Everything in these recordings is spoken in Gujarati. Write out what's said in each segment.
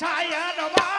সায়ার বা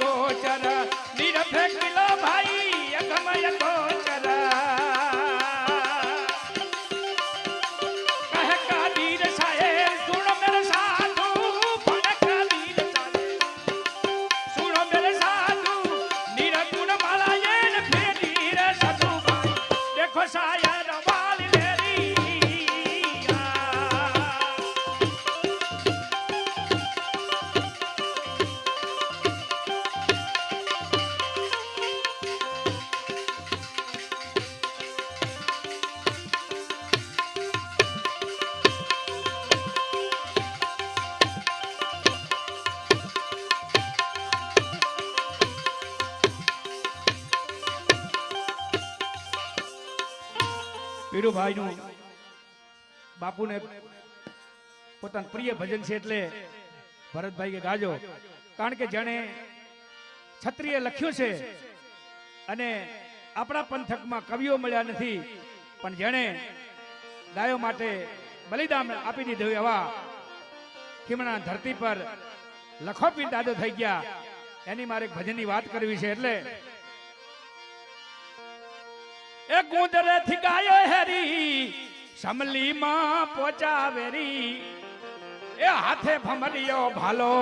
गोचर પીરુભાઈનું બાપુને પોતાનું પ્રિય ભજન છે એટલે ભરતભાઈ કે ગાજો. કારણ કે જેણે છત્રીએ લખ્યું છે અને આપણા પંથકમાં કવિઓ મળ્યા નથી, પણ જેણે ગાયો માટે બલિદાન આપી દીધું એવા ખીમણા ધરતી પર લખોપી દાદો થઈ ગયા. એની મારે ભજનની વાત કરવી છે એટલે એ ગુંદરે થી ગાયો હેરી સમલી માં પોચાવેરી. એ હાથે ભમરિયો ભાલો,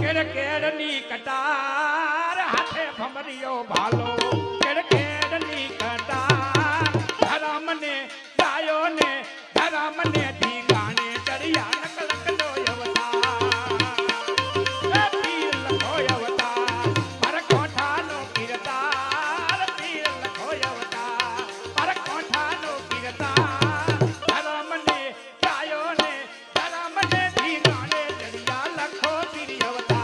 કેડ કેડની કટાર હાથે ભમરિયો ભાલો. ಜಗತ್ತ